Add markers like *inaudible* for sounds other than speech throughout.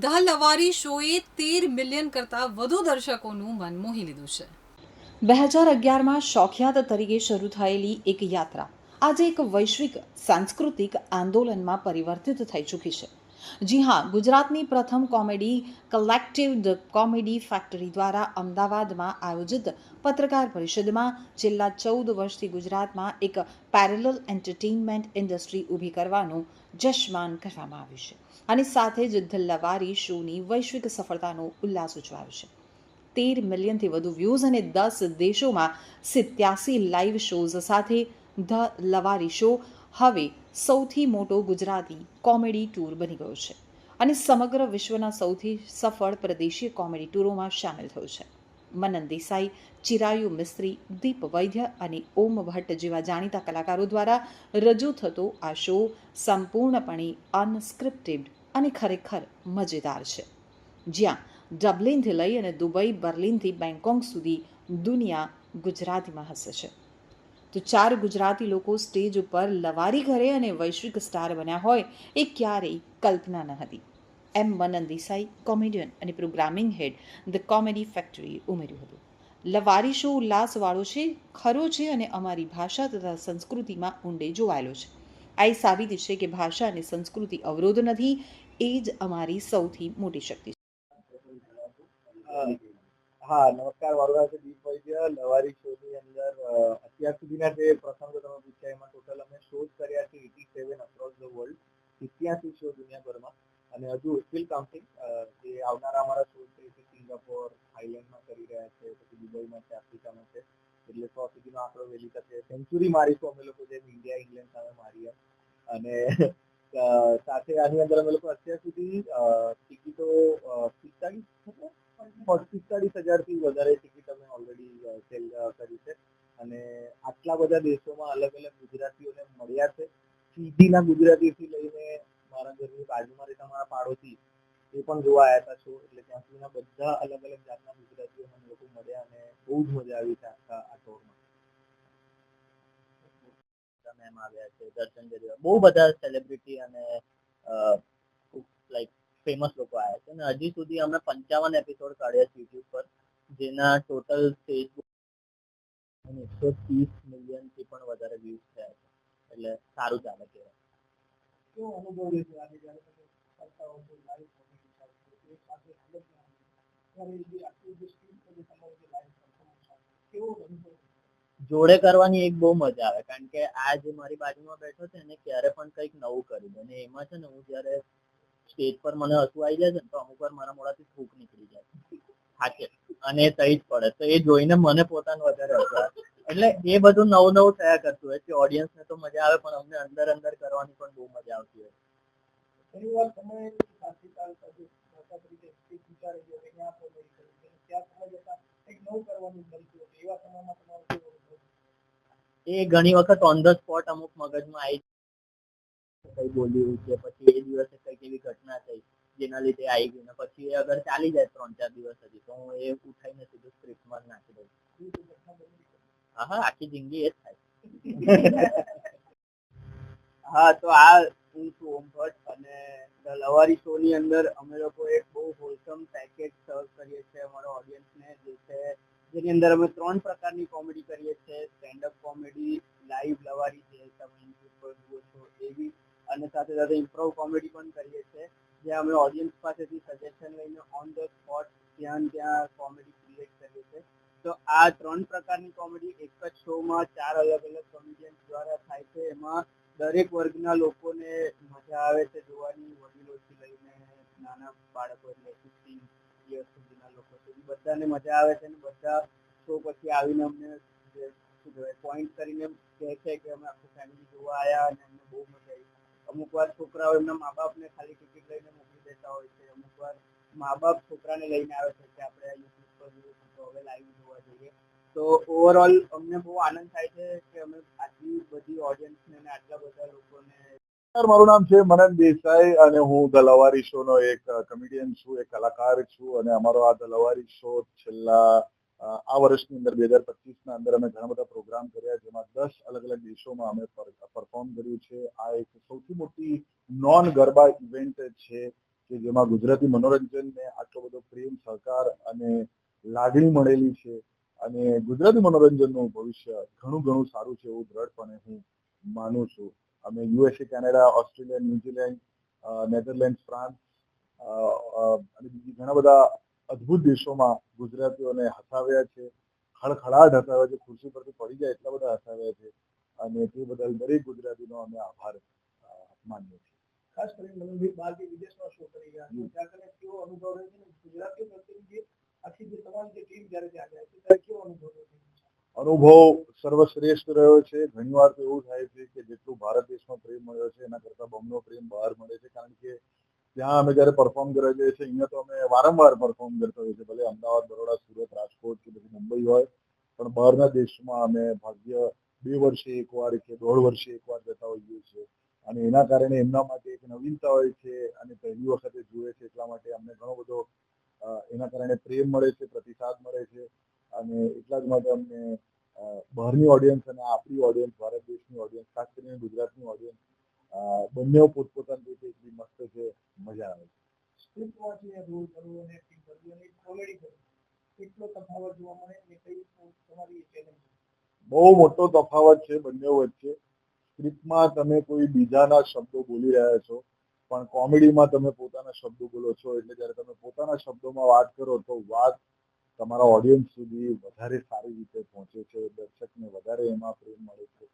The લવારી શોએ તેર million કરતાં વધુ દર્શકોનું મન મોહી લીધું છે. બે હજાર અગિયારમાં શોખિયાત તરીકે શરૂ થયેલી એક યાત્રા આજે એક વૈશ્વિક, સાંસ્કૃતિક આંદોલનમાં પરિવર્તિત થઈ ચૂકી છે. જી હા, ગુજરાતની પ્રથમ comedy collective the comedy factory દ્વારા અમદાવાદમાં આયોજિત પત્રકાર પરિષદમાં છેલ્લા ચૌદ વર્ષથી ગુજરાતમાં એક પેરેલલ એન્ટરટેઇનમેન્ટ ઇન્ડસ્ટ્રી ઊભી કરવાનું જશમાન કરવામાં આવ્યું છે. અને સાથે જ ધલ્લાવારી શોની વૈશ્વિક સફળતાનો ઉલ્લાસ ઉજવાયો છે. તેર મિલિયનથી વધુ વ્યૂઝ અને દસ દેશોમાં સિત્યાસી લાઈવ શોઝ સાથે ધ લવારી શો. હવે સૌથી મોટો ગુજરાતી કોમેડી ટૂર બની ગયો છે અને સમગ્ર વિશ્વના સૌથી સફળ પ્રદેશીય કોમેડી ટૂરોમાં સામેલ થયો છે. મનન દેસાઈ, ચિરાયુ મિસ્ત્રી, દીપ વૈદ્ય અને ઓમ ભટ્ટ જેવા જાણીતા કલાકારો દ્વારા રજૂ થતો આ શો સંપૂર્ણપણે અનસ્ક્રિપ્ટેડ અને ખરેખર મજેદાર છે. જ્યાં ડબલિનથી લઈ અને દુબઈ, બર્લિનથી બેંકોક સુધી દુનિયા ગુજરાતીમાં હસે છે. તો ચાર ગુજરાતી લોકો સ્ટેજ ઉપર લવારી ઘરે અને વૈશ્વિક સ્ટાર બન્યા હોય એ ક્યારેય કલ્પના ન હતી. એમ મનન દેસાઈ, કોમેડિયન અને પ્રોગ્રામિંગ હેડ ધ કોમેડી ફેક્ટરીએ ઉમેર્યું હતું. લવારી શો ઉલ્લાસવાળો છે, ખરો છે અને અમારી ભાષા તથા સંસ્કૃતિમાં ઊંડે જોવાયેલો છે. આ એ સાબિત છે કે ભાષા અને સંસ્કૃતિ અવરોધ નથી, એ જ અમારી સૌથી મોટી શક્તિ છે. હા, નમસ્કાર, મારું નામ છે દીપ વૈદ્ય, લવારી શો ની અંદર અત્યાર સુધીના જે પ્રસંગો તમે પૂછ્યા, એમાં ટોટલ અમે શોઝ કર્યા છે eighty seven across the world સિત્યાસી show દુનિયાભરમાં. અને હજુ સ્ટીલ કાઉન્ટિંગ જે આવનારા અમારા શો છે તે સિંગાપોર, થાઈલેન્ડમાં કરી રહ્યા છે, પછી દુબઈમાં છે, આફ્રિકામાં છે, એટલે સો સુધીનો આંકડો વહેલી થશે સેન્ચુરી મારીશું અમે લોકો જેમ ઇન્ડિયા, ઇંગ્લેન્ડ સામે મારીએ અને સાથે આની અંદર અમે લોકો અત્યાર સુધી ટિકિટો પિસ્તાળીસ પિસ્તાળીસ હજારથી વધારે ટિકિટ અમે ઓલરેડી સેલ કરી છે. અને આટલા બધા દેશોમાં અલગ અલગ ગુજરાતીઓને મળ્યા છે. સીધીના ગુજરાતીથી લઈને મારા ઘરની બાજુમાં રહેતા પાડોશી એ પણ જોવા આવ્યા હતા છો એટલે ત્યાં સુધીના બધા અલગ અલગ જાતના ગુજરાતીઓ મને લોકો મળ્યા અને બહુ જ મજા આવી છે આ ટોરમાં મેમ આવ્યા છે, દર્શન ગઢવી બહુ બધા સેલિબ્રિટી અને લાઈક ફેમસ લોકો અને હજી સુધી અમે પંચાવન એપિસોડ કાઢ્યા છે યુટ્યુબ પર જેના ટોટલ ફેસબુક અને એકસો ત્રીસ મિલિયનથી પણ વધારે વ્યૂઝ થયા છે. એટલે સારું ચાલે કહેવાય. કેવો અનુભવ રહેશે આજે જ્યારે તમે કરતા હો છો લાઈવ કોમેડી એક સાથે અલગ ના. ત્યારે જે આખું જે સ્ક્રીન પર તમારું જે લાઈવ પરફોર્મન્સ કેવો અનુભવ જોડે કરવાની એક બહુ મજા આવે કારણ કે આ જે મારી બાજુમાં બેઠો છે એને ક્યારે પણ કંઈક નવું કર્યું અને એમાં છે ને હું જ્યારે સ્ટેજ પર મને હસવું આવી જાય છે ને તો અમુક વાર મારા મોઢાથી થૂક નીકળી જાય થાકે અને એ જ પડે. તો એ જોઈને મને પોતાનું વધારે હસવું એટલે એ બધું નવું નવું થયા કરતું હોય કે ઓડિયન્સને તો મજા આવે પણ અમને અંદર અંદર કરવાની પણ બહુ મજા આવતી હોય ઘણી વાર તમે સાથે ચાલતા જે ભાષા તરીકે એક વિચારે છે કે ત્યાં કોમેડી કરવી ત્યાં સમય જતા કંઈક નવું કરવાનું બનતું હતું. એવા સમયમાં તમારો એ ઘણી વખત ઓન ધ સ્પોટ અમુક મગજમાં આવી કઈ બોલ્યું કે પછી એ દિવસે કંઈક એવી ઘટના થઈ જેના લીધે આવી ગયું પછી એ અગર ચાલી જાય ત્રણ ચાર દિવસ સુધી તો હું એ ઉઠાઈને સીધું સ્ક્રિપ્ટમાં નાખી દઉં. હા હા આખી જિંદગી એ જ થાય. *laughs* હા તો આ હું છું ઓમ ભટ્ટ અને ધ લવારી શો ની અંદર અમે લોકો એક બહુ હોલસમ પેકેજ સર્વ કરીએ છીએ અમારા ઓડિયન્સને જે છે જેની અંદર અમે ત્રણ પ્રકારની કોમેડી કરીએ છીએ. Stand up comedy live Lavari જે તમે યુટ્યુબ પર જુઓ છો એવી અને સાથે સાથે ઇમ્પ્રોવ કોમેડી પણ કરીએ છીએ, જ્યાં અમે ઓડિયન્સ પાસેથી સજેશન લઈને ઓન ધ સ્પોટ ત્યાં ત્યાં કોમેડી ક્રિએટ કરીએ છીએ. તો આ ત્રણ પ્રકારની કોમેડી એક જ શોમાં ચાર અલગ અલગ કોમેડિયન્સ દ્વારા થાય છે. એમાં દરેક વર્ગના લોકોને મજા આવે છે જોવાની, વડીલોથી લઈને નાના બાળકો એટલે ફિફ્ટીન યર્સ સુધીના લોકો સુધી બધાને મજા આવે છે અને બધા શો પછી આવીને અમને શું કહેવાય પોઈન્ટ કરીને કહે છે કે અમે આખું ફેમિલી જોવા આવ્યા અને અમને બહુ મજા આવી. અમુક વાર છોકરાઓ એમના મા બાપને ખાલી ટિકિટ લઈને મોકલી દેતા હોય છે. અમુક વાર મા બાપ છોકરાને લઈને આવે છે કે આપણે હવે લાઈવ જોવા જઈએ. તો ઓવરઓલ અમને બહુ આનંદ થાય છે કે અમે આટલી બધી ઓડિયન્સને અને આટલા બધા લોકોને મારું નામ છે મનન દેસાઈ અને હું ધ શો નો એક કમેડિયન છું, એક કલાકાર છું અને અમારો આ ધ શો છેલ્લા આ વર્ષની અંદર બે હજાર પચીસના અંદર અમે ઘણા બધા પ્રોગ્રામ કર્યા, જેમાં દસ અલગ અલગ દેશોમાં અમે પરફોર્મ કર્યું છે. આ એક સૌથી મોટી નોન ગરબા ઇવેન્ટ છે કે જેમાં ગુજરાતી મનોરંજનને આટલો બધો પ્રેમ, સહકાર અને લાગણી મળેલી છે. અને ગુજરાતી મનોરંજનનું ભવિષ્ય ઘણું ઘણું સારું છે એવું દ્રઢપણે હું માનું છું. અમે USA Canada Australia New Zealand Netherland France અને બીજી ઘણા બધા અદ્ભુત દેશોમાં ગુજરાતીઓને હસાવ્યા છે ખડખડાટ હસાવ્યા છે ખુરશી પરથી પડી જાય એટલા બધા હસાવ્યા છે અને તે બદલ દરેક ગુજરાતીનો અમે આભાર માનીએ છીએ. ખાસ કરીને તમે બહારથી વિદેશમાં શો કરી રહ્યા છો? ત્યાં કને કેવો અનુભવ રહે છે ગુજરાતીઓ પ્રત્યેની જે આખી જે તમારી જે ટીમ જ્યારે ત્યાં જાય છે ત્યારે કેવો અનુભવ રહે છે? અનુભવ સર્વશ્રેષ્ઠ રહ્યો છે. ઘણીવાર તો એવું થાય છે કે જેટલું ભારત દેશમાં પ્રેમ મળ્યો છે એના કરતાં બમણો પ્રેમ બહાર મળે છે. કારણ કે ત્યાં અમે જ્યારે પરફોર્મ જઈએ છીએ, અહીંયા તો અમે વારંવાર પરફોર્મ કરતા હોઈએ છીએ. ભલે અમદાવાદ, બરોડા, સુરત, રાજકોટ કે પછી મુંબઈ હોય, પણ બહારના દેશમાં અમે ભાગ્ય બે વર્ષે એકવાર કે દોઢ વર્ષે એકવાર જતા હોઈએ છીએ. અને એના કારણે એમના માટે એક નવીનતા હોય છે અને પહેલી વખતે જુએ છે એટલા માટે અમને ઘણો બધો એના કારણે પ્રેમ મળે છે, પ્રતિસાદ મળે છે. અને એટલા જ માટે અમને બહારની ઓડિયન્સ અને આપણી ઓડિયન્સ ભારત દેશની ઓડિયન્સ ખાસ કરીને ગુજરાતની ઓડિયન્સ બંને પોતપોતાની રીતે એટલી મસ્ત છે મજા આવે છે. સ્ક્રિપ્ટ વાંચીને રોલ કરવો અને એક્ટિંગ કરવી અને કોમેડી કરવી કેટલો તફાવત જોવા મળે અને કઈ તમારી ચેલેન્જ બહુ મોટો તફાવત છે બંને વચ્ચે. સ્ક્રિપ્ટમાં તમે કોઈ બીજાના શબ્દો બોલી રહ્યા છો પણ કોમેડીમાં તમે પોતાના શબ્દો બોલો છો એટલે જ્યારે તમે પોતાના શબ્દોમાં વાત કરો તો વાત તમારા ઓડિયન્સ સુધી વધારે સારી રીતે પહોંચે છે દર્શકને વધારે એમાં પ્રેમ મળે છે.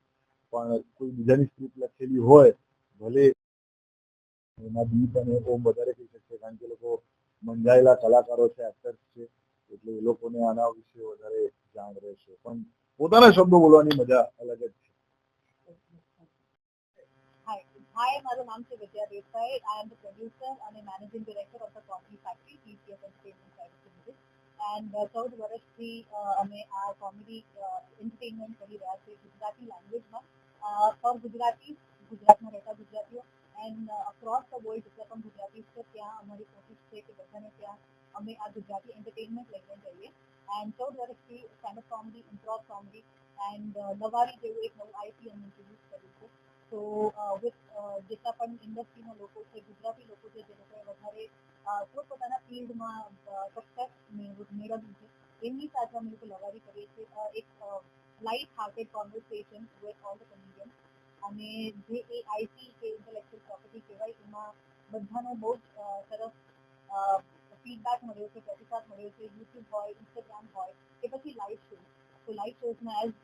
પણ કોઈ બીજાની સ્ક્રિપ્ટ લખેલી હોય ભલે એમાં દીપ અને ઓમ વધારે કહી શકશે કારણ કે લોકો મંજાયેલા કલાકારો છે એક્ટર્સ છે એટલે એ લોકોને આના વિશે વધારે જાણ રહેશે. પણ પોતાના શબ્દો બોલવાની મજા અલગ જ છે. Hi, મારું નામ છે Vidya Desai. I am the producer અને managing director of the comedy factory TCF entertainment private limited and ચૌદ વર્ષથી અમે આ કોમેડી એન્ટરટેનમેન્ટ કરી રહ્યા છીએ ગુજરાતી લેંગ્વેજમાં ફોર ગુજરાતી ગુજરાતમાં રહેતા ગુજરાતીઓ એન્ડ અક્રોસ ધ વર્લ્ડ જેટલા પણ ગુજરાતી છે, ત્યાં અમારી કોશિશ છે કે બધાને ત્યાં અમે આ ગુજરાતી એન્ટરટેનમેન્ટ લઈને જઈએ. એન્ડ ચૌદ વર્ષથી stand up comedy improv comedy and નવારી જેવું એક નવું આઈપી અમે ઇન્ટ્રોડ્યુસ કર્યું છે. તો વિથ જેટલા પણ ઇન્ડસ્ટ્રીના લોકો છે, ગુજરાતી લોકો છે, જે લોકોએ વધારે પોતપોતાના ફિલ્ડમાં સક્સેસ મેળવ્યું છે, એમની સાથે અમે લોકો લવારી કરીએ છીએ. એક light hearted conversation with all the comedian અને જે એ આઈપી કે ઇન્ટેલેક્ચુઅલ પ્રોપર્ટી કહેવાય, એમાં બધાનો બહુ જ સરસ ફીડબેક મળ્યો છે, પ્રતિસાદ મળ્યો છે. યુટ્યુબ હોય ઇન્સ્ટાગ્રામ હોય, કે પછી લાઈવ શો તો લાઈવ શોઝમાં એઝ